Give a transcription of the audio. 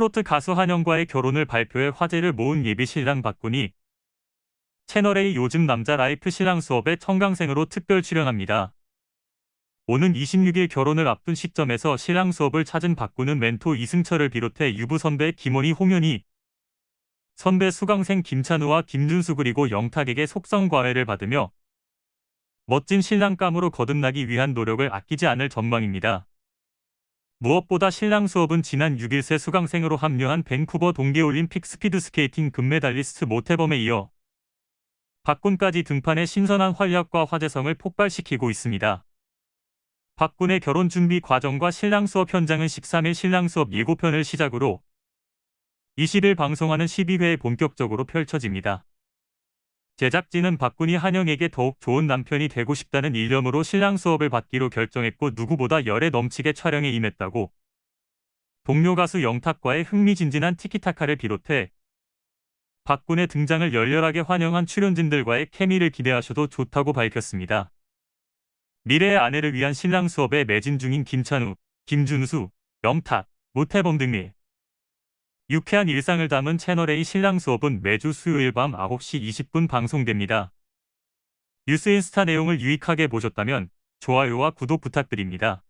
트로트 가수 한영과의 결혼을 발표해 화제를 모은 예비 신랑 박군이 채널A 요즘 남자 라이프 신랑 수업에 청강생으로 특별 출연합니다. 오는 26일 결혼을 앞둔 시점에서 신랑 수업을 찾은 박군은 멘토 이승철을 비롯해 유부 선배 김원희 홍현희, 선배 수강생 김찬우와 김준수 그리고 영탁에게 속성 과외를 받으며 멋진 신랑감으로 거듭나기 위한 노력을 아끼지 않을 전망입니다. 무엇보다 신랑 수업은 지난 6일 새 수강생으로 합류한 밴쿠버 동계올림픽 스피드스케이팅 금메달리스트 모태범에 이어 박군까지 등판해 신선한 활약과 화제성을 폭발시키고 있습니다. 박군의 결혼 준비 과정과 신랑 수업 현장은 13일 신랑 수업 예고편을 시작으로 20일 방송하는 12회에 본격적으로 펼쳐집니다. 제작진은 박군이 한영에게 더욱 좋은 남편이 되고 싶다는 일념으로 신랑 수업을 받기로 결정했고 누구보다 열에 넘치게 촬영에 임했다고 동료 가수 영탁과의 흥미진진한 티키타카를 비롯해 박군의 등장을 열렬하게 환영한 출연진들과의 케미를 기대하셔도 좋다고 밝혔습니다. 미래의 아내를 위한 신랑 수업에 매진 중인 김찬우, 김준수, 영탁, 모태범 등의 유쾌한 일상을 담은 채널A 신랑 수업은 매주 수요일 밤 9시 20분 방송됩니다. 뉴스 인스타 내용을 유익하게 보셨다면 좋아요와 구독 부탁드립니다.